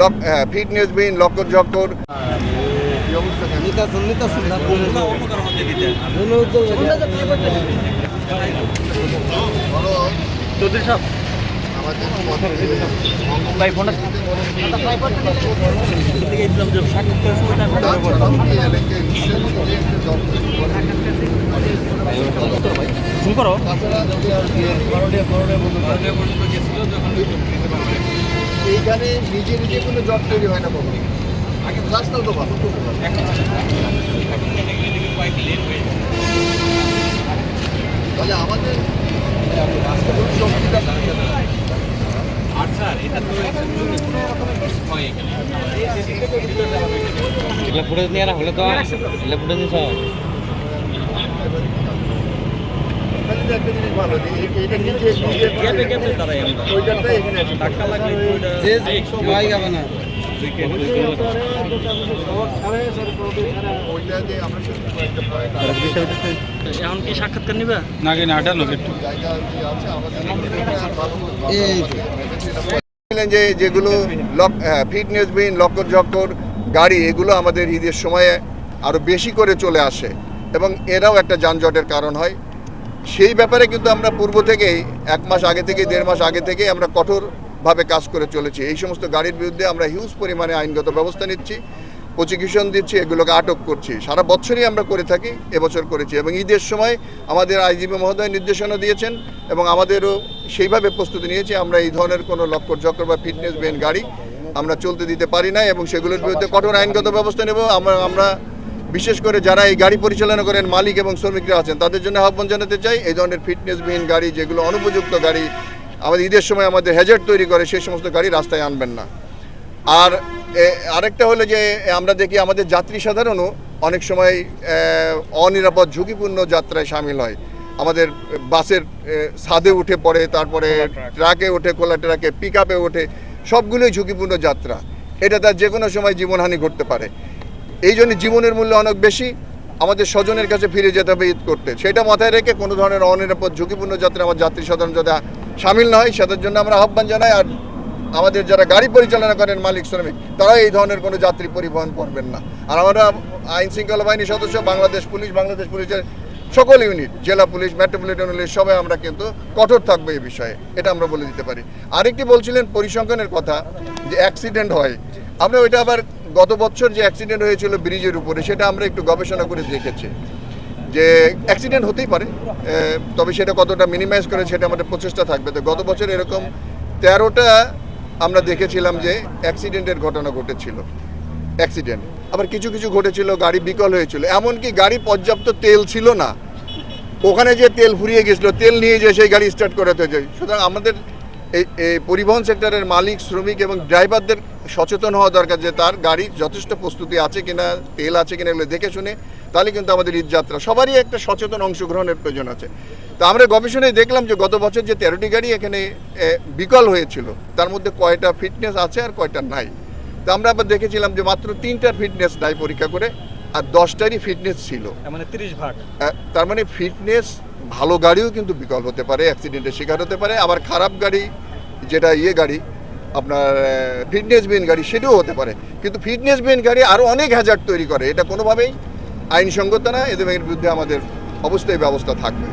Lock fitness বিন নিতাসুন নিতাসুন চৌধুরী সাহেব ফোন করো। এইখানে নিজে নিজে কোনো জব তৈরি হয় না বাবু আগে রাস্তা তো ভালো তাহলে আমাদের রাস্তাগুলো আর স্যার এটা তো হয় এখানে এগুলো ফুটেজ নিয়ে হলে তো এগুলো ফুটেজ নিয়ে সব একটা জিনিস ভালো যে গ্যাপে গ্যাপে দাঁড়াই আমরা। এখানে আছে। ধাক্কা লাগলে ওইটা ভাই যাবে না। উইকেট ওইটা যে আমরা শুধু কয়েকটা point এখন কি সাক্ষাৎকার নিবে? না আটানো একটু। জায়গা যে যেগুলো লক ফিটনেস বিন লক্কর ঝক্কর গাড়ি এগুলো আমাদের ঈদের সময়ে আরও বেশি করে চলে আসে। এবং এরাও একটা যানজটের কারণ হয়। সেই ব্যাপারে কিন্তু আমরা পূর্ব থেকেই এক মাস আগে থেকে, দেড় মাস আগে থেকেই আমরা কঠোরভাবে কাজ করে চলেছি। এই সমস্ত গাড়ির বিরুদ্ধে আমরা হিউজ পরিমাণে আইনগত ব্যবস্থা নিচ্ছি প্রসিকিউশন দিচ্ছি, এগুলোকে আটক করছি। সারা বছরই আমরা করে থাকি, এবছর করেছি এবং ঈদের সময় আমাদের আইজিপি মহোদয় নির্দেশনা দিয়েছেন এবং আমাদেরও সেইভাবে প্রস্তুতি নিয়েছি, আমরা এই ধরনের কোনো লক্কর চক্কর বা ফিটনেস বেন গাড়ি আমরা চলতে দিতে পারি না এবং সেগুলোর বিরুদ্ধে কঠোর আইনগত ব্যবস্থা নেব। আমরা আমরা বিশেষ করে যারা এই গাড়ি পরিচালনা করেন মালিক এবং শ্রমিকরা আছেন তাদের জন্য আহ্বান জানাতে চাই এই ধরনের ফিটনেসবিহীন গাড়ি যেগুলো অনুপযুক্ত গাড়ি আমাদের ঈদের সময় আমাদের হ্যাজার্ড তৈরি করে সেই সমস্ত গাড়ি রাস্তায় আনবেন না। আর আরেকটা হলো যে আমরা দেখি আমাদের যাত্রী সাধারণও অনেক সময় অনিরাপদ ঝুঁকিপূর্ণ যাত্রায় সামিল হয়। আমাদের বাসের ছাদে উঠে পড়ে তারপরে ট্রাকে ওঠে খোলা ট্রাকে পিক আপে ওঠে সবগুলোই ঝুঁকিপূর্ণ যাত্রা। এটা তার যে কোনো সময় জীবনহানি ঘটতে পারে। এই জন্য জীবনের মূল্য অনেক বেশি, আমাদের স্বজনের কাছে ফিরে যেতে হবে ঈদ করতে। সেটা মাথায় রেখে কোনো ধরনের অনিরাপদ, ঝুঁকিপূর্ণ যাত্রা আমার যাত্রী সাধারণ যাতে সামিল না হয় সেটার জন্য আমরা আহ্বান জানাই, আর আমাদের যারা গাড়ি পরিচালনা করেন মালিক, শ্রমিক তারা এই ধরনের কোনো যাত্রী পরিবহন করবেন না। আর আমরা আইন শৃঙ্খলা বাহিনীর সদস্য, বাংলাদেশ পুলিশ, বাংলাদেশ পুলিশের সকল ইউনিট, জেলা পুলিশ, মেট্রোপলিটন পুলিশ, সবাই আমরা কিন্তু কঠোর থাকব এই বিষয়ে, এটা আমরা বলে দিতে পারি। আরেকটি বলছিলেন পরিসংখ্যানের কথা, যে অ্যাক্সিডেন্ট হয়। আমরা ওইটা আবার গত বছর যে অ্যাক্সিডেন্ট হয়েছিল ব্রিজের উপরে, সেটা আমরা একটু গবেষণা করে দেখেছি। যে অ্যাক্সিডেন্ট হতেই পারে তবে সেটা কতটা মিনিমাইজ করে সেটা আমাদের প্রচেষ্টা থাকবে। তো গত বছর এরকম তেরোটা আমরা দেখেছিলাম যে অ্যাক্সিডেন্টের ঘটনা ঘটেছিল। অ্যাক্সিডেন্ট আবার কিছু কিছু ঘটেছিল, গাড়ি বিকল হয়েছিল। এমনকি গাড়ি পর্যাপ্ত তেল ছিল না। ওখানে যে তেল ফুরিয়ে গেছিল, তেল নিয়ে যে সেই গাড়ি স্টার্ট করাতে যায় সুতরাং আমাদের এই পরিবহন সেক্টরের মালিক, শ্রমিক এবং ড্রাইভারদের সচেতন হওয়া দরকার যে তার গাড়ির যথেষ্ট প্রস্তুতি আছে কিনা, তেল আছে কিনা এগুলো দেখে শুনে, তাহলে কিন্তু আমাদের ঈদ যাত্রা। সবারই একটা সচেতন অংশগ্রহণের প্রয়োজন আছে। তো আমরা গবেষণায় দেখলাম যে গত বছর যে তেরোটি গাড়ি এখানে বিকল হয়েছিল, তার মধ্যে কয়টা ফিটনেস আছে আর কয়টা নাই। তো আমরা আবার দেখেছিলাম যে মাত্র তিনটার ফিটনেস নাই পরীক্ষা করে। আর দশটারই ফিটনেস ছিল। মানে তিরিশ ভাগ। তার মানে ফিটনেস ভালো গাড়িও কিন্তু বিকল হতে পারে অ্যাক্সিডেন্টের শিকার হতে পারে আবার খারাপ গাড়ি যেটা ইয়ে গাড়ি আপনার ফিটনেস বিহীন গাড়ি সেটাও হতে পারে। কিন্তু ফিটনেস বিহীন গাড়ি আরও অনেক হ্যাজার্ড তৈরি করে এটা কোনোভাবেই আইনসঙ্গত না এদের বিরুদ্ধে আমাদের অবশ্যই ব্যবস্থা থাকবে।